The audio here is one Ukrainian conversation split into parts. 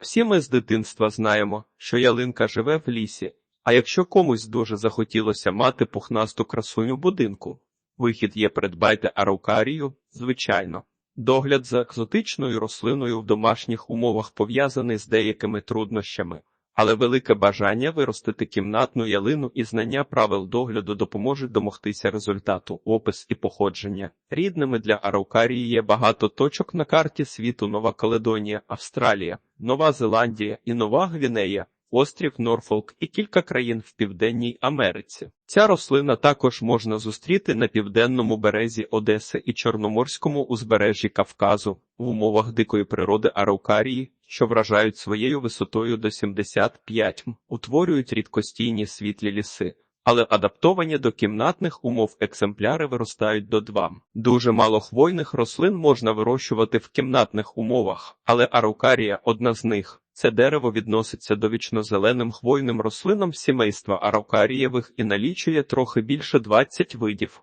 Всі ми з дитинства знаємо, що ялинка живе в лісі, а якщо комусь дуже захотілося мати пухнасту красуню будинку, вихід є придбайте араукарію, звичайно. Догляд за екзотичною рослиною в домашніх умовах пов'язаний з деякими труднощами, але велике бажання виростити кімнатну ялину і знання правил догляду допоможуть домогтися результату, опис і походження. Рідними для араукарії є багато точок на карті світу Нова Каледонія, Австралія, Нова Зеландія і Нова Гвінея. Острів Норфолк і кілька країн в Південній Америці. Ця рослина також можна зустріти на південному березі Одеси і Чорноморському узбережжі Кавказу в умовах дикої природи араукарії, що вражають своєю висотою до 75 м, утворюють рідкостійні світлі ліси. Але адаптовані до кімнатних умов екземпляри виростають до 2 м. Дуже мало хвойних рослин можна вирощувати в кімнатних умовах, але араукарія одна з них. Це дерево відноситься до вічнозеленим хвойним рослинам сімейства араукарієвих і налічує трохи більше 20 видів.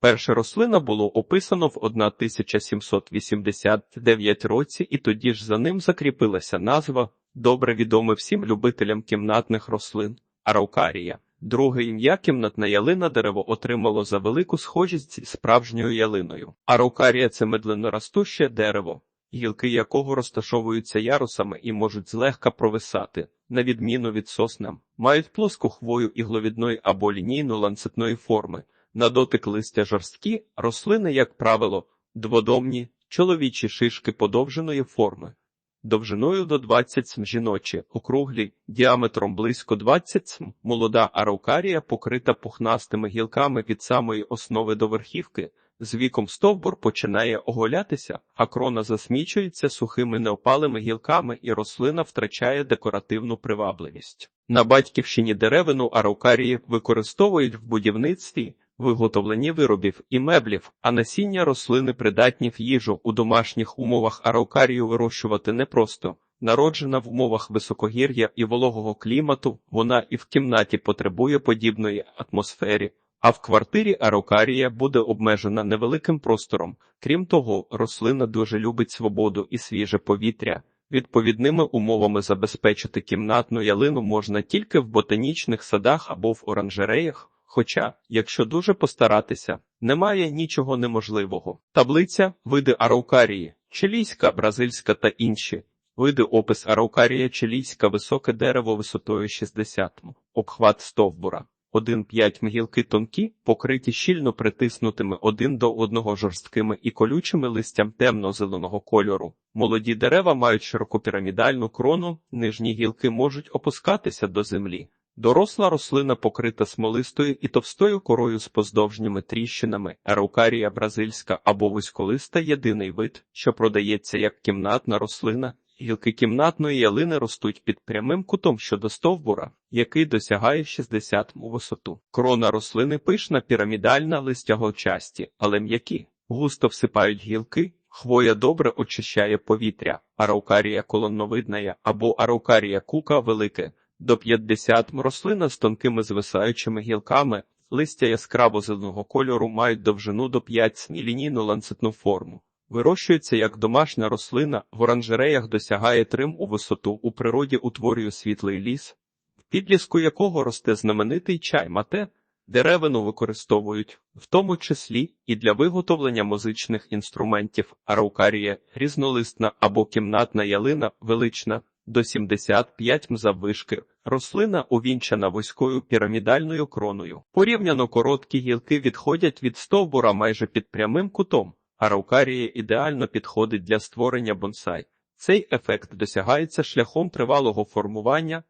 Перша рослина було описано в 1789 році, і тоді ж за ним закріпилася назва, добре відома всім любителям кімнатних рослин араукарія. Друге ім'я кімнатна ялина дерево отримало за велику схожість зі справжньою ялиною. Араукарія – це медленоростуще дерево, гілки якого розташовуються ярусами і можуть злегка провисати, на відміну від сосна, мають плоску хвою ігловідної або лінійно-ланцетної форми. На дотик листя жорсткі, рослини, як правило, дводомні, чоловічі шишки подовженої форми. Довжиною до 20 см жіночі, округлі, діаметром близько 20 см, молода араукарія покрита пухнастими гілками від самої основи до верхівки, з віком стовбур починає оголятися, а крона засмічується сухими неопалими гілками і рослина втрачає декоративну привабливість. На батьківщині деревину араукарії використовують в будівництві, виготовленні виробів і меблів, а насіння рослини придатні в їжу у домашніх умовах араукарію вирощувати непросто. Народжена в умовах високогір'я і вологого клімату, вона і в кімнаті потребує подібної атмосфері, а в квартирі арокарія буде обмежена невеликим простором. Крім того, рослина дуже любить свободу і свіже повітря. Відповідними умовами забезпечити кімнатну ялину можна тільки в ботанічних садах або в оранжереях. Хоча, якщо дуже постаратися, немає нічого неможливого. Таблиця види араукарії, чилійська, бразильська та інші. Види опис араукарія чилійська високе дерево висотою 60 м, обхват стовбура. 1-5 мгілки тонкі, покриті щільно притиснутими один до одного жорсткими і колючими листям темно-зеленого кольору. Молоді дерева мають широкопірамідальну крону, нижні гілки можуть опускатися до землі. Доросла рослина покрита смолистою і товстою корою з поздовжніми тріщинами, араукарія бразильська або вузьколиста єдиний вид, що продається як кімнатна рослина. Гілки кімнатної ялини ростуть під прямим кутом щодо стовбура, який досягає 60 м висоту. Крона рослини пишна, пірамідальна, листяговчасті, але м'які, густо всипають гілки, хвоя добре очищає повітря, араукарія колонновидна або араукарія кука велике, до 50 м рослина з тонкими звисаючими гілками, листя яскраво зеленого кольору мають довжину до 5 см лінійну ланцетну форму. Вирощується як домашня рослина, в оранжереях досягає трим у висоту, у природі утворює світлий ліс, в підліску якого росте знаменитий чай мате, деревину використовують, в тому числі і для виготовлення музичних інструментів, араукарія, різнолистна або кімнатна ялина велична до 75 м заввишки, рослина увінчана вузькою пірамідальною кроною. Порівняно короткі гілки відходять від стовбура майже під прямим кутом. Араукарія ідеально підходить для створення бонсай. Цей ефект досягається шляхом тривалого формування.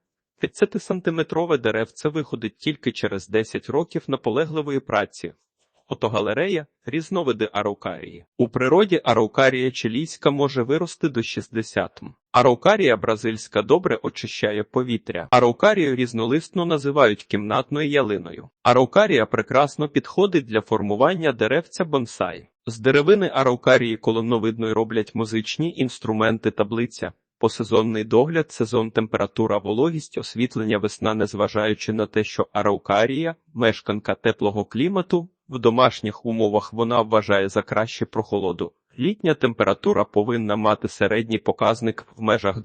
50-сантиметрове деревце виходить тільки через 10 років наполегливої праці. Фотогалерея різновиди араукарії. У природі араукарія чилійська може вирости до 60 м. Араукарія бразильська добре очищає повітря. Араукарію різнолистно називають кімнатною ялиною. Араукарія прекрасно підходить для формування деревця бонсай. З деревини араукарії колоновидної роблять музичні інструменти таблиця. Посезонний догляд, сезон, температура, вологість, освітлення весна, незважаючи на те, що араукарія, мешканка теплого клімату, в домашніх умовах вона вважає за краще прохолоду. Літня температура повинна мати середній показник в межах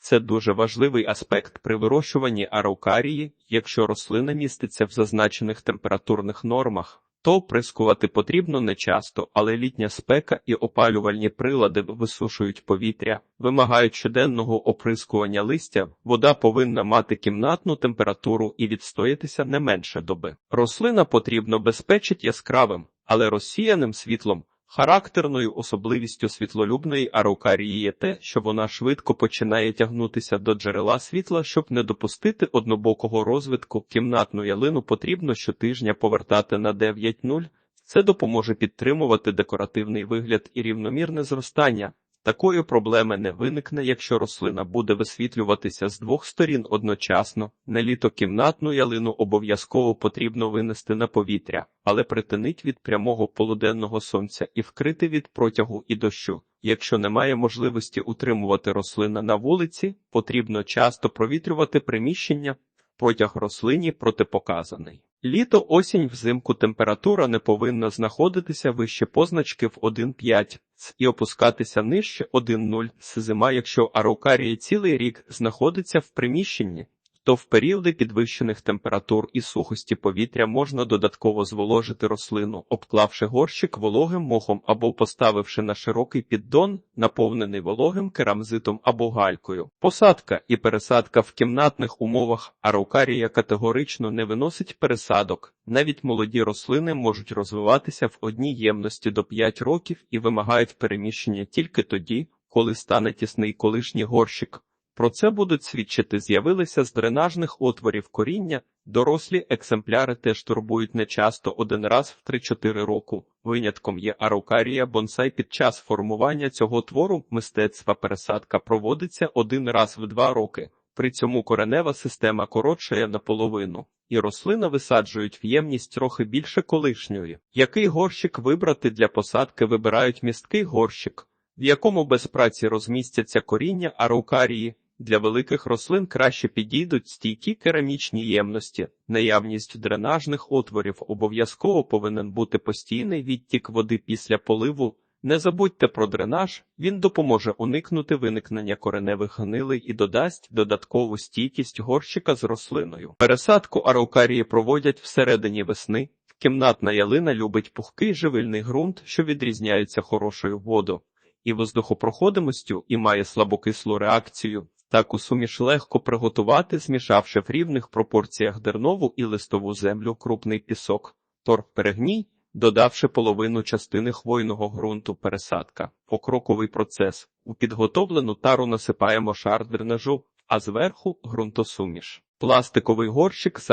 Це дуже важливий аспект при вирощуванні араукарії. Якщо рослина міститься в зазначених температурних нормах, то прискувати потрібно не часто, але літня спека і опалювальні прилади висушують повітря, вимагають щоденного оприскування листя, вода повинна мати кімнатну температуру і відстоятися не менше доби. Рослина потрібно безпечить яскравим, але розсіяним світлом. Характерною особливістю світлолюбної араукарії є те, що вона швидко починає тягнутися до джерела світла, щоб не допустити однобокого розвитку. Кімнатну ялину потрібно щотижня повертати на 9.0. Це допоможе підтримувати декоративний вигляд і рівномірне зростання. Такої проблеми не виникне, якщо рослина буде висвітлюватися з двох сторін одночасно. На літо кімнатну ялину обов'язково потрібно винести на повітря, але притинить від прямого полуденного сонця і вкрити від протягу і дощу. Якщо немає можливості утримувати рослина на вулиці, потрібно часто провітрювати приміщення. Протяг рослині протипоказаний. Літо, осінь, взимку температура не повинна знаходитися вище позначки в 1,5 і опускатися нижче 1,0 з зима, якщо арукарія цілий рік знаходиться в приміщенні, то в періоди підвищених температур і сухості повітря можна додатково зволожити рослину, обклавши горщик вологим мохом або поставивши на широкий піддон, наповнений вологим керамзитом або галькою. Посадка і пересадка в кімнатних умовах араукарія категорично не виносить пересадок. Навіть молоді рослини можуть розвиватися в одній ємності до 5 років і вимагають переміщення тільки тоді, коли стане тісний колишній горщик. Про це будуть свідчити з'явилися з дренажних отворів коріння, дорослі екземпляри теж турбують нечасто один раз в 3-4 року. Винятком є араукарія бонсай під час формування цього твору мистецтва пересадка проводиться один раз в два роки. При цьому коренева система коротшає наполовину, і рослина висаджують в ємність трохи більше колишньої. Який горщик вибрати для посадки вибирають місткий горщик, в якому без праці розмістяться коріння араукарії, для великих рослин краще підійдуть стійкі керамічні ємності. Наявність дренажних отворів обов'язково повинен бути постійний відтік води після поливу. Не забудьте про дренаж, він допоможе уникнути виникнення кореневих гнилей і додасть додаткову стійкість горщика з рослиною. Пересадку араукарії проводять всередині весни. Кімнатна ялина любить пухкий живильний ґрунт, що відрізняється хорошою водою і воздухопроходимостю і має слабокислу реакцію. Таку суміш легко приготувати, змішавши в рівних пропорціях дернову і листову землю крупний пісок, торф перегній, додавши половину частини хвойного ґрунту пересадка. Покроковий процес. У підготовлену тару насипаємо шар дренажу, а зверху ґрунтосуміш. Пластиковий горщик з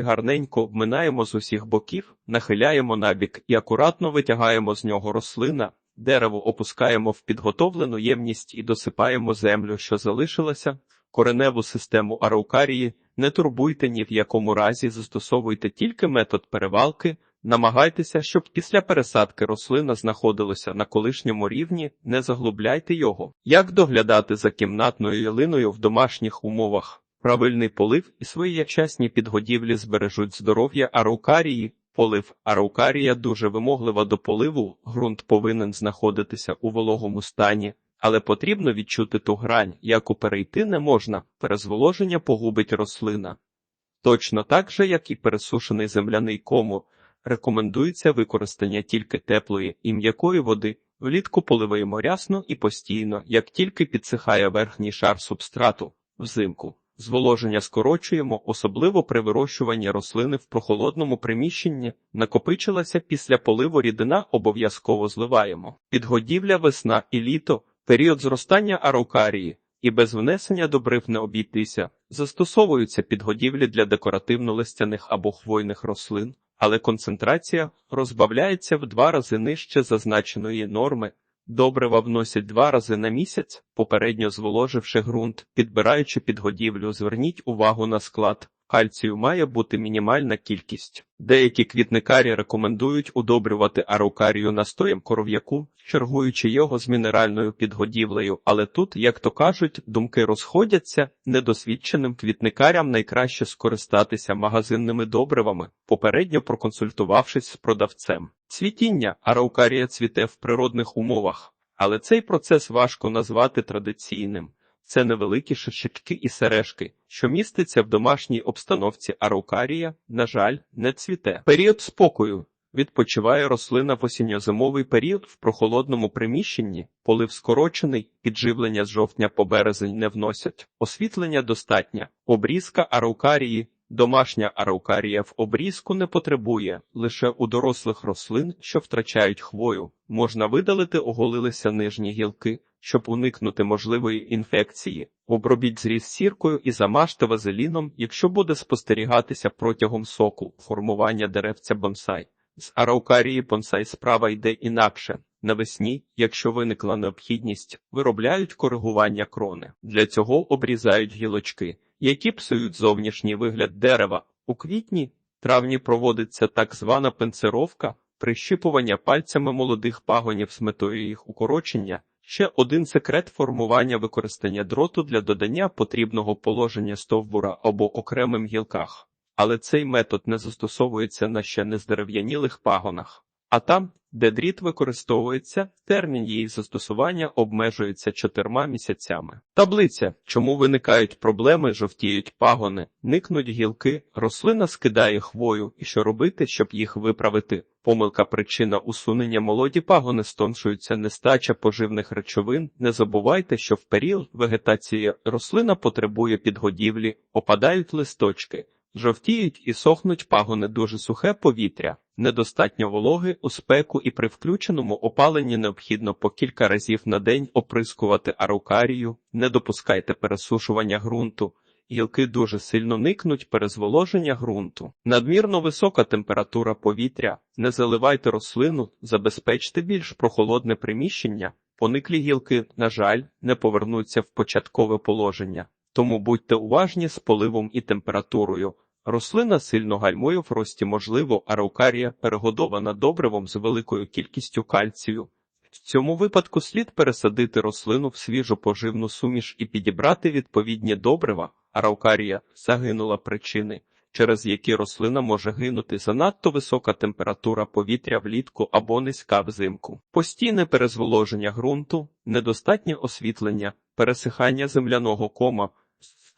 гарненько вминаємо з усіх боків, нахиляємо набік і акуратно витягаємо з нього рослина, Дерево опускаємо в підготовлену ємність і досипаємо землю, що залишилася, кореневу систему араукарії. Не турбуйте ні в якому разі, застосовуйте тільки метод перевалки, намагайтеся, щоб після пересадки рослина знаходилася на колишньому рівні, не заглубляйте його. Як доглядати за кімнатною ялиною в домашніх умовах? Правильний полив і своєчасні підгодівлі збережуть здоров'я араукарії, Полив араукарія дуже вимоглива до поливу, ґрунт повинен знаходитися у вологому стані, але потрібно відчути ту грань, яку перейти не можна, перезволоження погубить рослина. Точно так же, як і пересушений земляний комур, рекомендується використання тільки теплої і м'якої води, влітку поливаємо рясно і постійно, як тільки підсихає верхній шар субстрату, взимку. Зволоження скорочуємо, особливо при вирощуванні рослини в прохолодному приміщенні, накопичилася після поливу рідина, обов'язково зливаємо. Підгодівля весна і літо, період зростання араукарії, і без внесення добрив не обійтися, застосовуються підгодівлі для декоративно-листяних або хвойних рослин, але концентрація розбавляється в два рази нижче зазначеної норми. Добрива вносять два рази на місяць, попередньо зволоживши ґрунт, підбираючи підгодівлю, зверніть увагу на склад. Кальцію має бути мінімальна кількість. Деякі квітникарі рекомендують удобрювати араукарію настоєм коров'яку, чергуючи його з мінеральною підгодівлею, але тут, як то кажуть, думки розходяться, недосвідченим квітникарям найкраще скористатися магазинними добривами, попередньо проконсультувавшись з продавцем. Цвітіння араукарія цвіте в природних умовах, але цей процес важко назвати традиційним. Це невеликі шишечки і сережки, що міститься в домашній обстановці араукарія, на жаль, не цвіте. Період спокою. Відпочиває рослина в осінньо-зимовий період в прохолодному приміщенні, полив скорочений, підживлення з жовтня по березень не вносять, освітлення достатнє, обрізка араукарії, домашня араукарія в обрізку не потребує, лише у дорослих рослин, що втрачають хвою, можна видалити оголилися нижні гілки, щоб уникнути можливої інфекції, обробіть зріз сіркою і замажте вазеліном, якщо буде спостерігатися протягом соку формування деревця бонсай. З араукарії бонсай справа йде інакше. Навесні, якщо виникла необхідність, виробляють коригування крони. Для цього обрізають гілочки, які псують зовнішній вигляд дерева. У квітні, травні проводиться так звана пенцировка, прищипування пальцями молодих пагонів з метою їх укорочення. Ще один секрет формування використання дроту для додання потрібного положення стовбура або окремим гілках. Але цей метод не застосовується на ще нездерев'янілих пагонах. А там, де дріт використовується, термін її застосування обмежується чотирма місяцями. Таблиця, чому виникають проблеми, жовтіють пагони, никнуть гілки, рослина скидає хвою, і що робити, щоб їх виправити. Помилка причина усунення молоді пагони стоншуються нестача поживних речовин. Не забувайте, що в період вегетації рослина потребує підгодівлі, опадають листочки. Жовтіють і сохнуть пагони дуже сухе повітря, недостатньо вологи у спеку і при включеному опаленні необхідно по кілька разів на день оприскувати арукарію, не допускайте пересушування ґрунту, гілки дуже сильно никнуть перезволоження ґрунту. Надмірно висока температура повітря, не заливайте рослину, забезпечте більш прохолодне приміщення, пониклі гілки, на жаль, не повернуться в початкове положення. Тому будьте уважні з поливом і температурою. Рослина сильно гальмує в рості, можливо, араукарія перегодована добривом з великою кількістю кальцію. В цьому випадку слід пересадити рослину в свіжу поживну суміш і підібрати відповідні добрива. Араукарія загинула причини, через які рослина може гинути занадто висока температура повітря влітку або низька взимку. Постійне перезволоження ґрунту, недостатнє освітлення, пересихання земляного кома.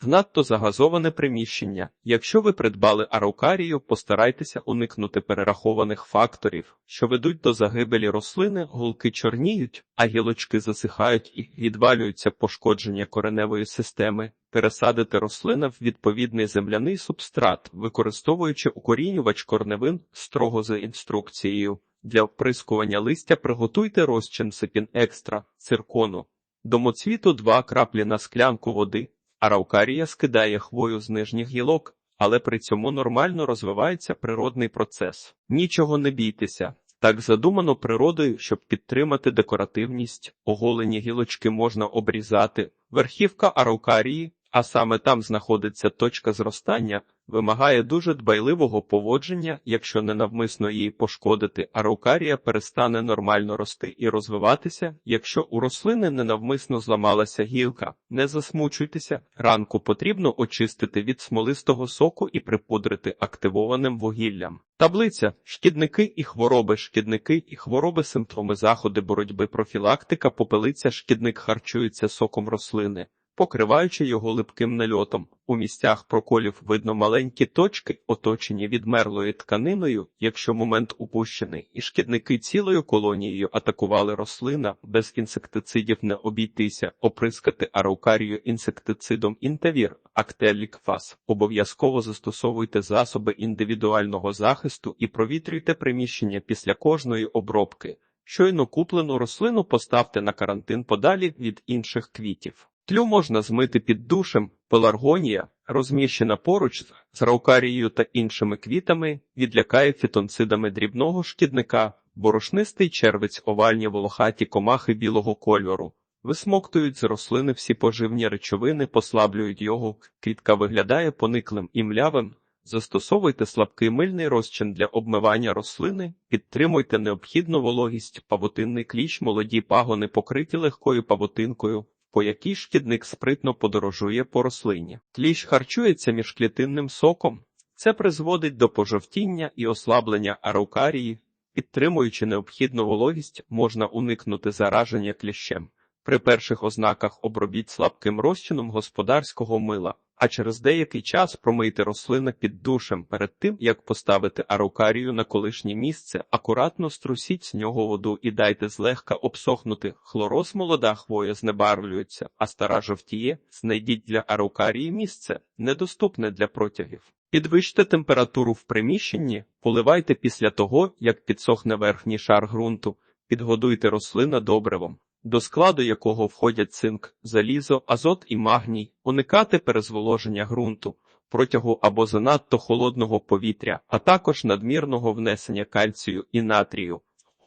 Надто загазоване приміщення. Якщо ви придбали араукарію, постарайтеся уникнути перерахованих факторів, що ведуть до загибелі рослини, гулки чорніють, а гілочки засихають і відвалюються пошкодження кореневої системи. Пересадити рослина в відповідний земляний субстрат, використовуючи укорінювач корневин строго за інструкцією. Для вприскування листя приготуйте розчин сипін екстра, циркону. Домоцвіту 2 краплі на склянку води. Араукарія скидає хвою з нижніх гілок, але при цьому нормально розвивається природний процес. Нічого не бійтеся. Так задумано природою, щоб підтримати декоративність, оголені гілочки можна обрізати. Верхівка араукарії, а саме там знаходиться точка зростання, вимагає дуже дбайливого поводження, якщо ненавмисно її пошкодити, араукарія перестане нормально рости і розвиватися. Якщо у рослини ненавмисно зламалася гілка, не засмучуйтеся. Ранку потрібно очистити від смолистого соку і припудрити активованим вугіллям. Таблиця шкідники і хвороби, шкідники і хвороби, симптоми заходи боротьби, профілактика, попелиця, шкідник харчується соком рослини покриваючи його липким нальотом. У місцях проколів видно маленькі точки, оточені відмерлою тканиною, якщо момент упущений, і шкідники цілою колонією атакували рослина, без інсектицидів не обійтися, оприскати араукарію інсектицидом інтавір, актелікфас. Обов'язково застосовуйте засоби індивідуального захисту і провітрюйте приміщення після кожної обробки. Щойно куплену рослину поставте на карантин подалі від інших квітів. Тлю можна змити під душем, пеларгонія, розміщена поруч з раукарією та іншими квітами, відлякає фітонцидами дрібного шкідника, борошнистий червець овальні волохаті комахи білого кольору, висмоктують з рослини всі поживні речовини, послаблюють його, квітка виглядає пониклим і млявим. Застосовуйте слабкий мильний розчин для обмивання рослини, підтримуйте необхідну вологість, павутинний кліщ, молоді пагони покриті легкою павутинкою, по якій шкідник спритно подорожує по рослині. Кліщ харчується міжклітинним соком. Це призводить до пожовтіння і ослаблення араукарії. Підтримуючи необхідну вологість, можна уникнути зараження кліщем. При перших ознаках обробіть слабким розчином господарського мила, а через деякий час промийте рослини під душем перед тим, як поставити арукарію на колишнє місце, акуратно струсіть з нього воду і дайте злегка обсохнути. Хлороз молода хвоя знебарвлюється, а стара жовтіє. Знайдіть для арукарії місце, недоступне для протягів. Підвищте температуру в приміщенні, поливайте після того, як підсохне верхній шар ґрунту, підгодуйте рослина добривом, до складу якого входять цинк, залізо, азот і магній, уникати перезволоження ґрунту, протягу або занадто холодного повітря, а також надмірного внесення кальцію і натрію.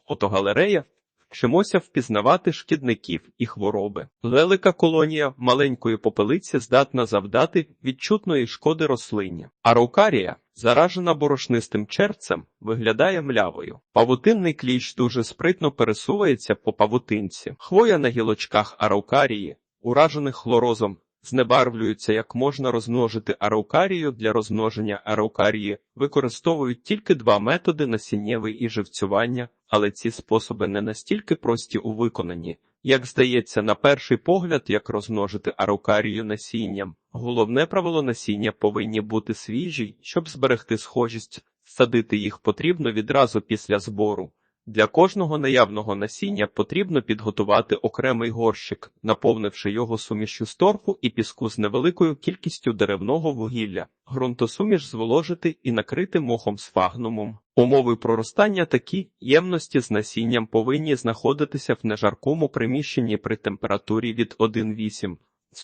Фотогалерея Вчимося впізнавати шкідників і хвороби. Велика колонія маленької попелиці здатна завдати відчутної шкоди рослині. Араукарія, заражена борошнистим черцем, виглядає млявою. Павутинний кліщ дуже спритно пересувається по павутинці. Хвоя на гілочках араукарії, уражених хлорозом, знебарвлюються, як можна розмножити араукарію для розмноження араукарії, використовують тільки два методи насіннєвий і живцювання, але ці способи не настільки прості у виконанні. Як здається, на перший погляд, як розмножити араукарію насінням. Головне правило насіння повинні бути свіжі, щоб зберегти схожість, садити їх потрібно відразу після збору. Для кожного наявного насіння потрібно підготувати окремий горщик, наповнивши його сумішю з торфу і піску з невеликою кількістю деревного вугілля, ґрунтосуміш зволожити і накрити мохом з фагнумом. Умови проростання такі ємності з насінням повинні знаходитися в нежаркому приміщенні при температурі від 1,8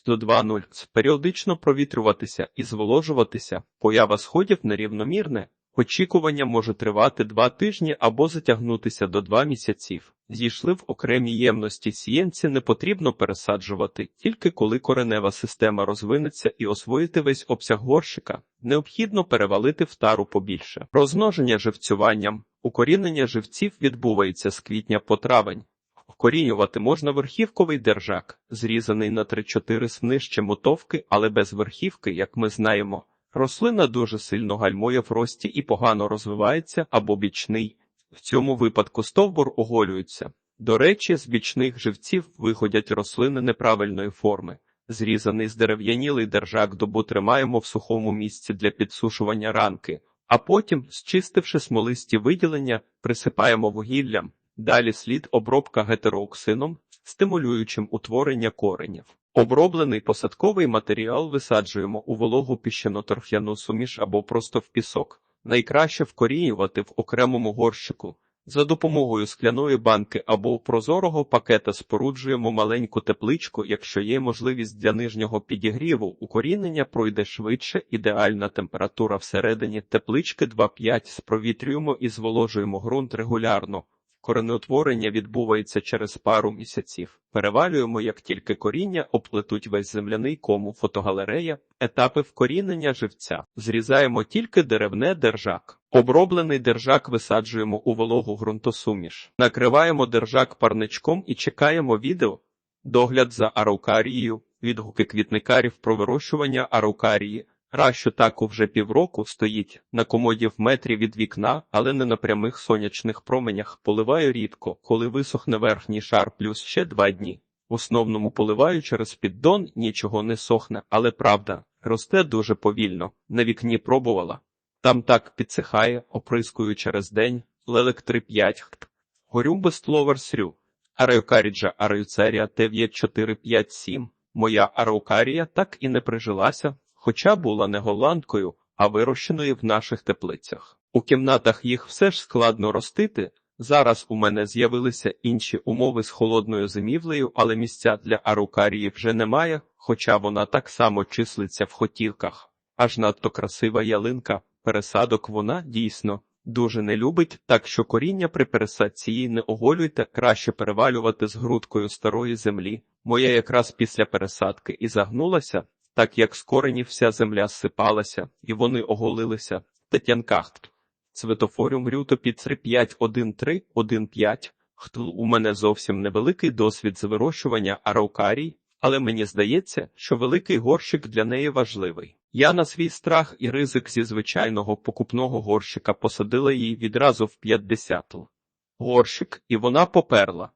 до 2,0, періодично провітрюватися і зволожуватися, поява сходів нерівномірне. Очікування може тривати два тижні або затягнутися до два місяців. Зійшли в окремі ємності сієнці не потрібно пересаджувати, тільки коли коренева система розвинеться і освоїти весь обсяг горщика, необхідно перевалити в тару побільше. Розмноження живцюванням. Укорінення живців відбувається з квітня по травень. Вкорінювати можна верхівковий держак, зрізаний на 3-4 снижче мотовки, але без верхівки, як ми знаємо. Рослина дуже сильно гальмує в рості і погано розвивається або бічний. В цьому випадку стовбур оголюється. До речі, з бічних живців виходять рослини неправильної форми. Зрізаний здерев'янілий держак добу тримаємо в сухому місці для підсушування ранки, а потім, зчистивши смолисті виділення, присипаємо вугіллям. Далі слід обробка гетерооксином, стимулюючим утворення коренів. Оброблений посадковий матеріал висаджуємо у вологу піщано-торф'яну суміш або просто в пісок. Найкраще вкорінювати в окремому горщику. За допомогою скляної банки або прозорого пакета споруджуємо маленьку тепличку, якщо є можливість для нижнього підігріву, укорінення пройде швидше, ідеальна температура всередині теплички 2,5 спровітрюємо і зволожуємо ґрунт регулярно. Коренеутворення відбувається через пару місяців. Перевалюємо, як тільки коріння оплетуть весь земляний кому фотогалерея, етапи вкорінення живця. Зрізаємо тільки деревне держак. Оброблений держак висаджуємо у вологу ґрунтосуміш. Накриваємо держак парничком і чекаємо відео. Догляд за араукарією, відгуки квітникарів про вирощування араукарії. Ращу таку вже півроку стоїть на комоді в метрі від вікна, але не на прямих сонячних променях. Поливаю рідко, коли висохне верхній шар, плюс ще два дні. В основному поливаю через піддон, нічого не сохне, але правда, росте дуже повільно. На вікні пробувала. Там так підсихає, оприскую через день, лелек 3-5 хт. Горю без срю. Ареокаріджа Ареюцерія 9457. Моя араукарія так і не прижилася хоча була не голландкою, а вирощеною в наших теплицях. У кімнатах їх все ж складно ростити. Зараз у мене з'явилися інші умови з холодною зимівлею, але місця для арукарії вже немає, хоча вона так само числиться в хотілках. Аж надто красива ялинка, пересадок вона дійсно дуже не любить, так що коріння при пересадці її не оголюйте, краще перевалювати з грудкою старої землі. Моя якраз після пересадки і загнулася, так як з коренів вся земля сипалася, і вони оголилися в тетянках. Цветофоріум рюто під 351315. Хтл у мене зовсім невеликий досвід з вирощування араукарій, але мені здається, що великий горщик для неї важливий. Я на свій страх і ризик зі звичайного покупного горщика посадила її відразу в 50 горщик, і вона поперла.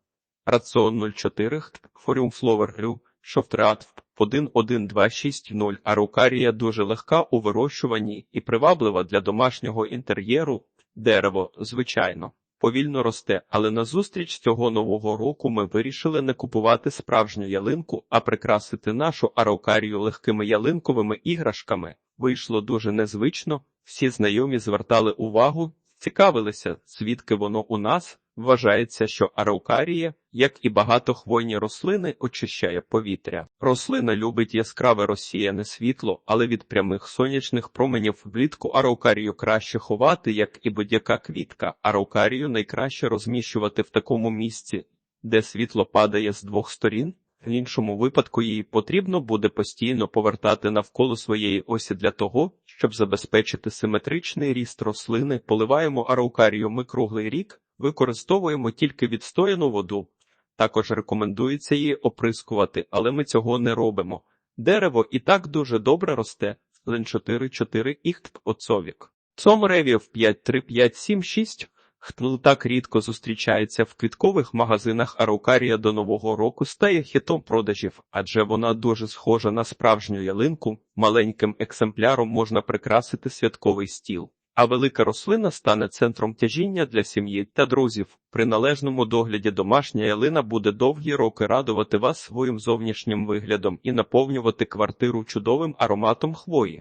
Раціон 04, Форіум Фловер Рю, Шофтреат 11260, Арукарія дуже легка у вирощуванні і приваблива для домашнього інтер'єру. Дерево, звичайно, повільно росте, але назустріч цього нового року ми вирішили не купувати справжню ялинку, а прикрасити нашу араукарію легкими ялинковими іграшками. Вийшло дуже незвично, всі знайомі звертали увагу, цікавилися, звідки воно у нас. Вважається, що араукарія, як і багатохвойні рослини, очищає повітря. Рослина любить яскраве розсіяне світло, але від прямих сонячних променів влітку араукарію краще ховати, як і будь-яка квітка. Араукарію найкраще розміщувати в такому місці, де світло падає з двох сторін. В іншому випадку її потрібно буде постійно повертати навколо своєї осі для того, щоб забезпечити симетричний ріст рослини. Поливаємо араукарію ми круглий рік, використовуємо тільки відстояну воду. Також рекомендується її оприскувати, але ми цього не робимо. Дерево і так дуже добре росте. Лен 4-4 іхт оцовік. Цом ревів 5-3-5-7-6 Хтл так рідко зустрічається в квіткових магазинах Араукарія до Нового року стає хітом продажів, адже вона дуже схожа на справжню ялинку, маленьким екземпляром можна прикрасити святковий стіл. А велика рослина стане центром тяжіння для сім'ї та друзів. При належному догляді домашня ялина буде довгі роки радувати вас своїм зовнішнім виглядом і наповнювати квартиру чудовим ароматом хвої.